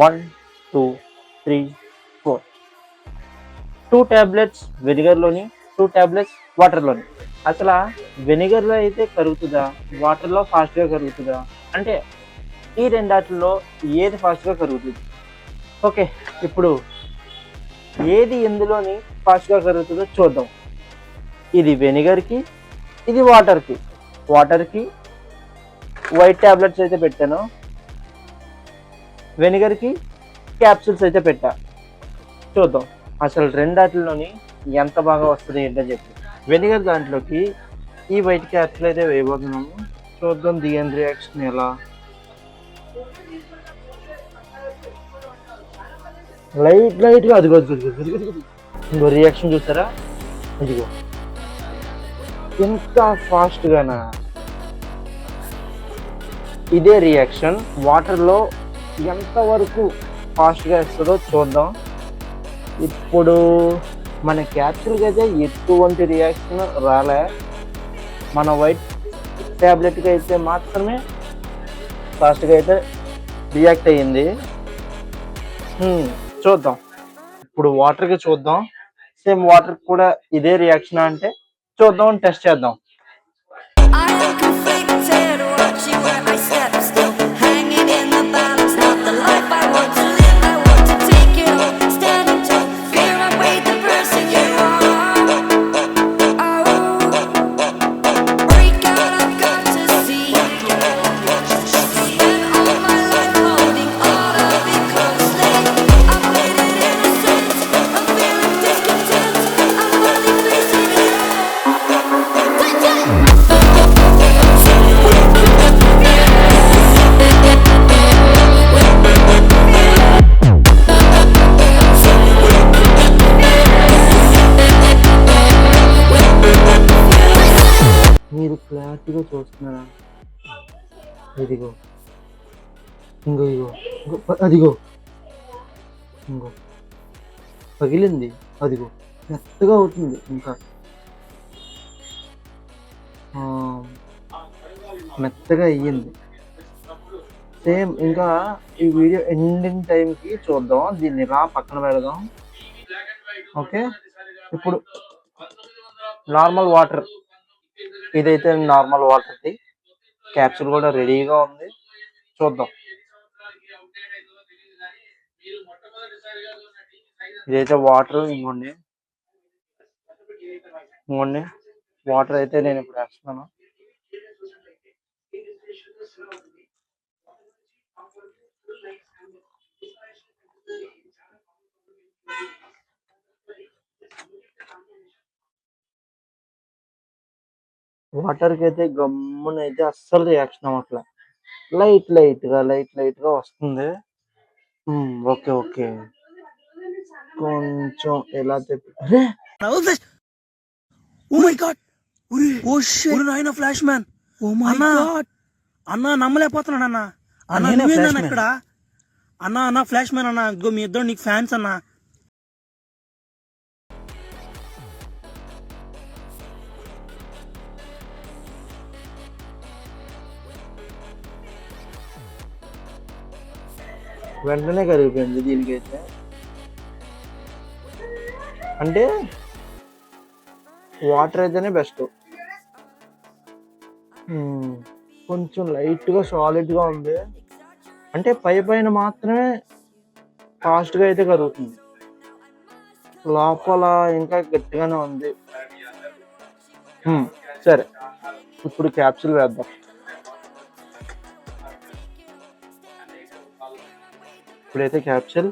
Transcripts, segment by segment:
One two three four two tablets వెనిగర్లోని two tablets వాటర్లోని అసలు వెనిగర్లో అయితే కరుగుతుందా? వాటర్లో ఫాస్ట్గా కరుగుతుందా? అంటే ఈ రెండాటిలో ఏది ఫాస్ట్గా కరుగుతుంది? ఓకే ఇప్పుడు ఏది ఎందులోని ఫాస్ట్గా కరుగుతుందో చూద్దాం. ఇది వెనిగర్కి ఇది వాటర్కి వాటర్కి వైట్ ట్యాబ్లెట్స్ అయితే పెట్టాను. వెనిగర్కి క్యాప్సూల్స్ అయితే పెట్టా. చూద్దాం. అసలు రెండాటిలోని ఎంత బాగా వస్తుంది ఏంటని చెప్పి. వెనిగర్ దాంట్లోకి ఈ వైట్ క్యాప్సూల్ అయితే వేయబోతున్నాము చూద్దాం దిగన్ రియాక్షన్ ఎలా. లైట్ లైట్గా అదిగో అదిగో ఇంకో రియాక్షన్ చూస్తారా? అదిగో ఎంత ఫాస్ట్గానా? ఇదే రియాక్షన్. వాటర్లో ఎంతవరకు ఫాస్ట్గా ఇస్తుందో చూద్దాం. ఇప్పుడు మన క్యాప్సూల్కి అయితే ఎటువంటి రియాక్షన్ రాలే. మన వైట్ ట్యాబ్లెట్కి అయితే మాత్రమే ఫాస్ట్గా అయితే రియాక్ట్ అయ్యింది. చూద్దాం. ఇప్పుడు వాటర్కి చూద్దాం. సేమ్ వాటర్ కూడా ఇదే రియాక్షన్ అంటే చూద్దాం టెస్ట్ చేద్దాం. మీరు క్లారిటీగా చూస్తున్నారా? ఇదిగో. ఇంకో ఇగో అదిగో. ఇంకో. పగిలింది. అదిగో. మెత్తగా అవుతుంది. ఇంకా. మెత్తగా అయ్యింది. సేమ్ ఇంకా ఈ వీడియో ఎండింగ్ టైంకి చూద్దాం. దీన్ని ఇలా పక్కన పెడదాం. ఓకే? ఇప్పుడు నార్మల్ వాటర్. ఇదైతే నార్మల్ వాటర్ది క్యాప్సూల్ కూడా రెడీగా ఉంది. చూద్దాం. ఇదైతే వాటర్ ఇంకోండి. ఇంకోండి. వాటర్ అయితే నేను ఇప్పుడు వేస్తున్నాను. వాటర్కి అయితే గమ్మున అయితే అస్సలు రియాక్షన్ అవ్వట్లే. లైట్ లైట్గా లైట్ లైట్గా వస్తుంది. ఓకే ఓకే కొంచెం ఎలా తెప్పి oh my god oh shit నాయన flash man oh my god అన్న నమ్మలేకపోతున్నాను అన్న. అన్న. ఇక్కడ? అన్న అన్న ఫ్లాష్ మ్యాన్ అన్న. మీ ఇద్దరు నీకు ఫ్యాన్స్ అన్న. వెంటనే కరిగిపోయింది దీనికైతే అంటే వాటర్ అయితేనే బెస్ట్. కొంచెం లైట్గా సాలిడ్గా ఉంది. అంటే పై పైన మాత్రమే ఫాస్ట్గా అయితే కరుగుతుంది. లోపల ఇంకా గట్టిగానే ఉంది. సరే. ఇప్పుడు క్యాప్సూల్ వేద్దాం. ఇప్పుడైతే క్యాప్సూల్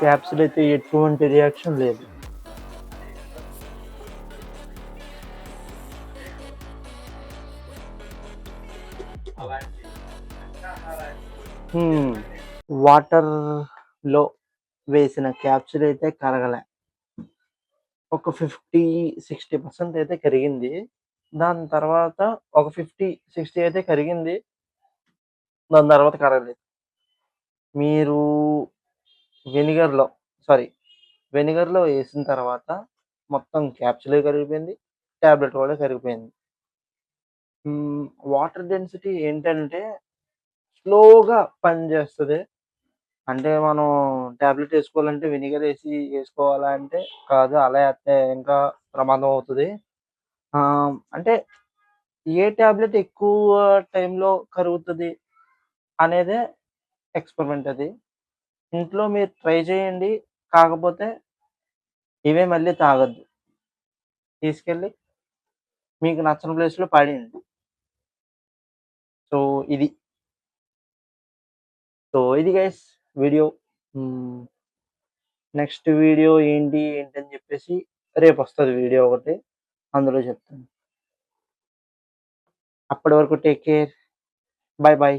క్యాప్సూల్ అయితే ఎటువంటి రియాక్షన్ లేదు వాటర్ లో వేసిన క్యాప్చర్ అయితే కరగలే ఒక ఫిఫ్టీ సిక్స్టీ పర్సెంట్ అయితే కరిగింది దాని తర్వాత ఒక ఫిఫ్టీ సిక్స్టీ అయితే కరిగింది దాని తర్వాత కరగలేదు మీరు వెనిగర్‌లో సారీ వెనిగర్‌లో వేసిన తర్వాత మొత్తం క్యాప్సూలే కరిగిపోయింది. టాబ్లెట్ కూడా కరిగిపోయింది. వాటర్ డెన్సిటీ ఏంటంటే స్లోగా పనిచేస్తుంది అంటే మనం టాబ్లెట్ వేసుకోవాలంటే వెనిగర్ వేసి వేసుకోవాలా అంటే కాదు. అలా వేస్తే ఇంకా ప్రమాదం అవుతుంది అంటే ఏ టాబ్లెట్ ఎక్కువ టైంలో కరుగుతుంది అనేది ఎక్స్‌పెరిమెంట్ అది. ఇంట్లో మీరు ట్రై చేయండి. కాకపోతే ఇవే మళ్ళీ తాగొద్దు. తీసుకెళ్ళి మీకు నచ్చిన ప్లేస్‌లో పడేయండి. సో, ఇది. సో, ఇది గైస్ వీడియో. నెక్స్ట్ వీడియో ఏంటి, ఏంటని చెప్పేసి రేపు వస్తుంది వీడియో ఒకటి. అందులో చెప్తాను. అప్పటి వరకు టేక్ కేర్. Bye bye